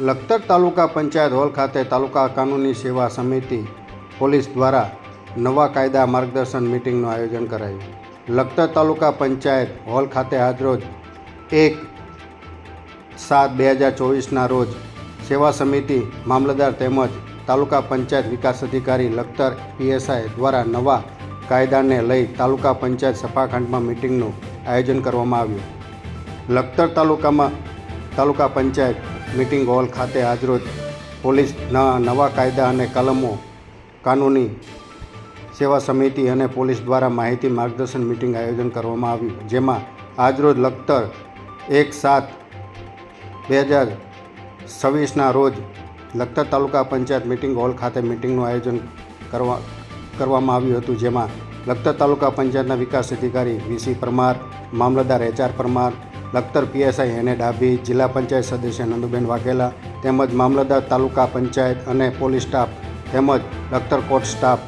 Lakhtar taluka panchayat hall ખાતે તાલુકા કાનૂની સેવા સમિતિ પોલીસ દ્વારા નવા કાયદા માર્ગદર્શન મિટિંગનું આયોજન કરાયું. લખતર તાલુકા પંચાયત હોલ ખાતે આજરોજ એક સાત બે હજાર ચોવીસના રોજ સેવા સમિતિ મામલતદાર તેમજ તાલુકા પંચાયત વિકાસ અધિકારી લખતર પીએસઆઈ દ્વારા નવા કાયદાને લઈ તાલુકા પંચાયત સભાખંડમાં મિટિંગનું આયોજન કરવામાં આવ્યું. લખતર તાલુકામાં તાલુકા પંચાયત મિટિંગ હોલ ખાતે આજરોજ પોલીસના નવા કાયદા અને કલમો, કાનૂની સેવા સમિતિ અને પોલીસ દ્વારા માહિતી માર્ગદર્શન મિટિંગ આયોજન કરવામાં આવ્યું, જેમાં આજરોજ લખતર એક સાત બે હજાર છવ્વીસના રોજ લખતર તાલુકા પંચાયત મિટિંગ હોલ ખાતે મિટિંગનું આયોજન કરવા, કરવામાં આવ્યું હતું, જેમાં લખતર તાલુકા પંચાયતના વિકાસ અધિકારી વીસી પરમાર, મામલતદાર HR Parmar Lakhtar PSI N Dabhi જિલ્લા પંચાયત સદસ્ય નંદુબેન વાઘેલા તેમજ મામલતદાર તાલુકા પંચાયત અને પોલીસ સ્ટાફ તેમજ લખતર કોર્ટ સ્ટાફ,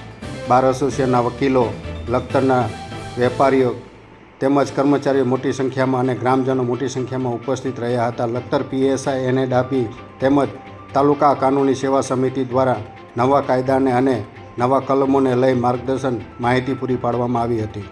બાર એસોસિએશનના વકીલો, લખતરના વેપારીઓ તેમજ કર્મચારીઓ મોટી સંખ્યામાં અને ગ્રામજનો મોટી સંખ્યામાં ઉપસ્થિત રહ્યા હતા. લખતર પીએસઆઈ એને ડાભી તેમજ તાલુકા કાનૂની સેવા સમિતિ દ્વારા નવા કાયદાને અને નવા કલમોને લઈ માર્ગદર્શન માહિતી પૂરી પાડવામાં આવી હતી.